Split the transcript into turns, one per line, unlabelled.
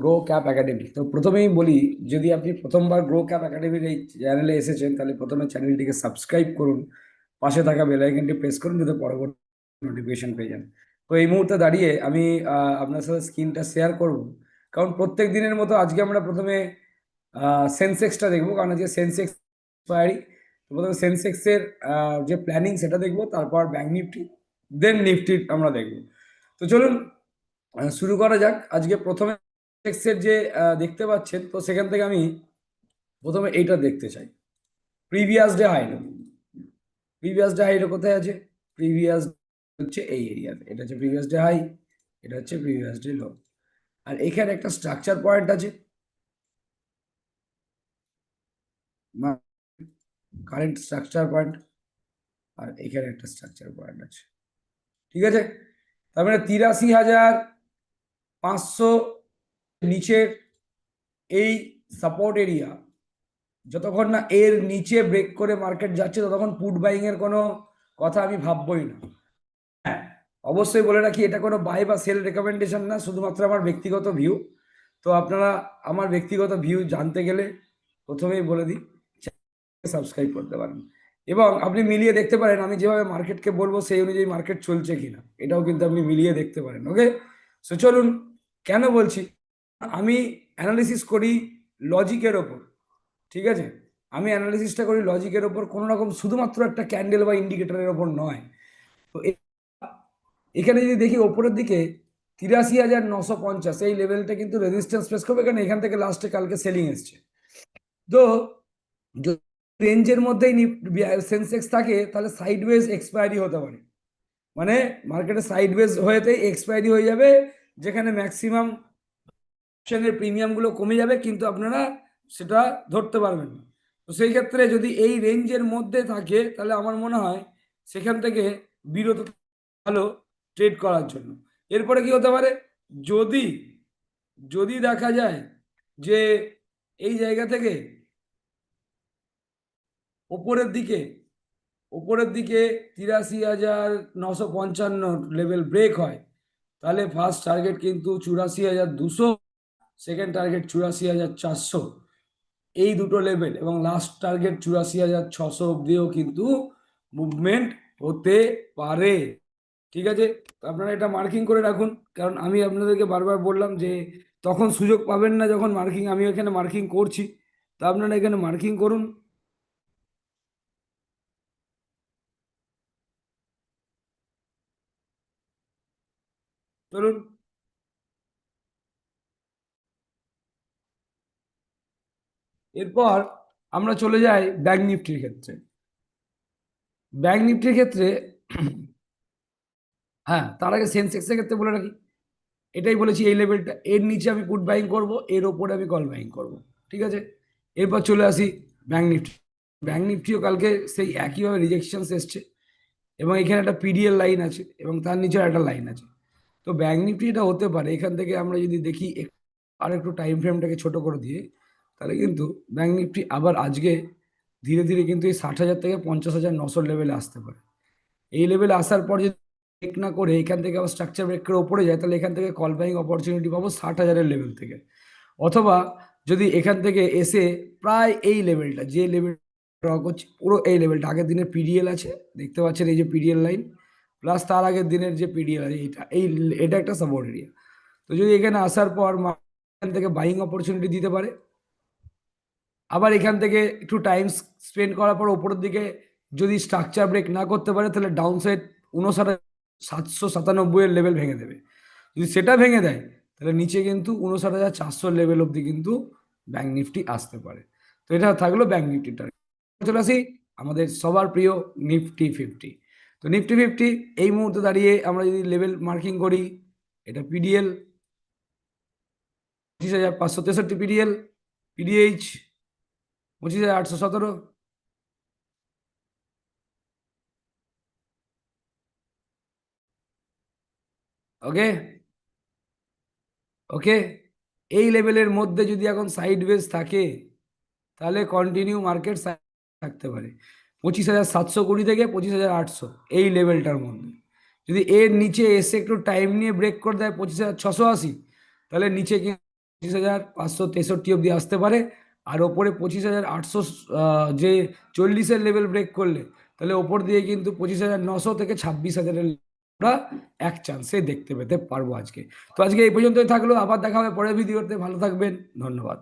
Grow cap academy তো প্রথমেই বলি, যদি আপনি প্রথমবার গ্রো ক্যাপ একাডেমির এই চ্যানেলে এসেছেন, তাহলে প্রথমে চ্যানেলটিকে সাবস্ক্রাইব করুন। পাশে থাকা বেল আইকনটি প্রেস করুন, যাতে পরবর্তী নোটিফিকেশন পেয়ে যান। তো এই মুহূর্তে দাঁড়িয়ে আমি আপনার সাথে স্ক্রিনটা শেয়ার করব। কারণ প্রত্যেক দিনের মতো আজকে আমরা প্রথমে সেন্সেক্সটা দেখব। কারণ আজকে সেন্সেক্স এক্সপায়ারি প্রথমে সেন্সেক্সের যে প্ল্যানিং সেটা দেখব, তারপর ব্যাঙ্ক নিফটি দেন নিফটি আমরা দেখব। তো চলুন শুরু করা যাক। আজকে প্রথমে সেন্সেক্সের যে দেখতে পাচ্ছেন, তো সেখান থেকে আমি প্রথমে এইটা দেখতে চাই। Previous day high low previous day high low কোথায় আছে? প্রিভিয়াস হচ্ছে এই এরিয়াতে এটা হচ্ছে প্রিভিয়াস ডে হাই এটা হচ্ছে প্রিভিয়াস ডে লো আর এখানে একটা স্ট্রাকচার পয়েন্ট আছে। কারেন্ট স্ট্রাকচার পয়েন্ট আর এখানে একটা স্ট্রাকচার পয়েন্ট আছে। ঠিক আছে? তার মানে তিরাশি হাজার পাঁচশো নিচের এই সাপোর্ট এরিয়া যতক্ষণ না এর নিচে ব্রেক করে মার্কেট যাচ্ছে, ততক্ষণ পুট বাইং এর কোনো কথা আমি ভাববই না। হ্যাঁ অবশ্যই বলে রাখি, এটা কোনো বাই বা সেল রেকমেন্ডেশন না, শুধুমাত্র আমার ব্যক্তিগত ভিউ তো আপনারা আমার ব্যক্তিগত ভিউ জানতে গেলে প্রথমেই বলে দিই সাবস্ক্রাইব করতে পারেন। এবং আপনি মিলিয়ে দেখতে পারেন আমি যেভাবে মার্কেটকে বলব, সেই অনুযায়ী মার্কেট চলছে কিনা। এটাও কিন্তু আপনি মিলিয়ে দেখতে পারেন ওকে সো চলুন, কেন বলছি? আমি অ্যানালিসিস করি লজিকের ওপর, ঠিক আছে? আমি অ্যানালিসিসটা করি লজিকের ওপর, কোনো রকম শুধুমাত্র একটা ক্যান্ডেল বা ইন্ডিকেটরের ওপর নয়। তো এখানে যদি দেখি ওপরের দিকে তিরাশি হাজার নশো পঞ্চাশ, এই লেভেলটা কিন্তু রেজিস্ট্যান্স ফেস করবে, কারণ এখান থেকে লাস্টে কালকে সেলিং এসছে। তো রেঞ্জের মধ্যেই সেন্সেক্স থাকে, তাহলে সাইডওয়েজ এক্সপায়ারি হতে পারে। মানে মার্কেটে সাইডওয়েজ হয়েতেই এক্সপায়ারি হয়ে যাবে, যেখানে ম্যাক্সিমাম অপশনের প্রিমিয়ামগুলো কমে যাবে, কিন্তু আপনারা সেটা ধরতে পারবেন না। তো সেই ক্ষেত্রে যদি এই রেঞ্জের মধ্যে থাকে, তাহলে আমার মনে হয় সেখান থেকে বিরত ভালো ট্রেড করার জন্য। এরপরে কি হতে পারে? যদি যদি দেখা যায় যে এই জায়গা থেকে ওপরের দিকে ওপরের দিকে তিরাশি হাজার নশো পঞ্চান্ন লেভেল ব্রেক হয়, তাহলে ফার্স্ট টার্গেট কিন্তু চুরাশি হাজার দুশো সেকেন্ড টার্গেট চুরাশি হাজার চারশো। এই দুটো লেভেল এবং লাস্ট টার্গেট চুরাশি হাজার ছশো অব্দিও কিন্তু মুভমেন্ট হতে পারে। ঠিক আছে? আপনারা এটা মার্কিং করে রাখুন। কারণ আমি আপনাদেরকে বারবার বললাম যে তখন সুযোগ পাবেন না যখন মার্কিং আমি এখানে মার্কিং করছি। তা আপনারা এখানে মার্কিং করুন। চলুন। এরপর আমরা চলে যাই ব্যাংক নিফটির ক্ষেত্রে। ব্যাংক নিফটির ক্ষেত্রে হ্যাঁ তার আগে সেন্সেক্সের ক্ষেত্রে বলে রাখি। এটাই বলেছি, এই লেভেলটা এর নিচে আমি পুট বাইং করব, এর ওপরে আমি কল বাইং করব, ঠিক আছে? এরপর চলে আসি ব্যাংক নিফটি। ব্যাংক নিফটিও কালকে সেই একইভাবে রিজেকশনস এসছে এবং এখানে একটা পিডিএল লাইন আছে এবং তার নিচে একটা লাইন আছে। তো ব্যাংক নিফটি এটা হতে পারে, এখান থেকে আমরা যদি দেখি, আর একটু টাইম ফ্রেমটাকে ছোট করে দিয়ে তাহলে কিন্তু ব্যাংক নিফটি আবার আজকে ধীরে ধীরে কিন্তু এই ষাট হাজার থেকে পঞ্চাশ হাজার নশো লেভেলে আসতে পারে। এই লেভেলে আসার পর যদি ব্রেক না করে এখান থেকে আবার স্ট্রাকচার ব্রেক করে ওপরে যায়, তাহলে এখান থেকে কল বাইং অপরচুনিটি পাবো ষাট হাজারের লেভেল থেকে। অথবা যদি এখান থেকে এসে প্রায় এই লেভেলটা যে লেভেল ড্র করছি, পুরো এই লেভেলটা আগের দিনের পিডিএল আছে, দেখতে পাচ্ছেন এই যে পিডিএল লাইন প্লাস তার আগের দিনের যে পিডিএল আছে, এটা, এই, এটা একটা সাপোর্ট এরিয়া তো যদি এখানে আসার পর এখান থেকে বাইং অপরচুনিটি দিতে পারে আবার এখান থেকে একটু টাইম স্পেন্ড করার পর ওপরের দিকে যদি স্ট্রাকচার ব্রেক না করতে পারে, তাহলে ডাউন সাইড উনষাট সাতশো সাতানব্বইয়ের লেভেল ভেঙে দেবে। যদি সেটা ভেঙে দেয়, তাহলে নিচে কিন্তু উনষাট হাজার চারশো লেভেল অবধি কিন্তু ব্যাঙ্ক নিফটি আসতে পারে। তো এটা থাকল ব্যাংক নিফটিটা চলে আসি আমাদের সবার প্রিয় নিফটি ফিফটি তো নিফটি ফিফটি এই মুহূর্তে দাঁড়িয়ে আমরা যদি লেভেল মার্কিং করি, এটা পিডিএল পঁচিশ হাজার পাঁচশো তেষট্টি পিডিএল পিডিএইচ পঁচিশ হাজার আটশো সতেরো। ওকে ওকে এই লেভেলের মধ্যে যদি এখন সাইডওয়েজ থাকে, তাহলে কন্টিনিউ মার্কেট থাকতে পারে। পঁচিশ হাজার সাতশো কুড়ি থেকে পঁচিশ হাজার আটশো, এই লেভেলটার মধ্যে। যদি এর নিচে এসে একটু টাইম নিয়ে ব্রেক করে দেয় পঁচিশ হাজার ছশো আশি, তাহলে নিচে কিন্তু পঁচিশ হাজার পাঁচশো তেষট্টি অব্দি আসতে পারে। আর ওপরে পঁচিশ হাজার আটশো যে চল্লিশের লেভেল ব্রেক করলে, তাহলে ওপর দিয়ে কিন্তু পঁচিশ হাজার নশো থেকে ছাব্বিশ হাজারের আমরা এক চান্সে দেখতে পেতে পারব আজকে। তো আজকে এই পর্যন্তই থাকল, আবার দেখা হবে পরের ভিডিওতে ভালো থাকবেন, ধন্যবাদ।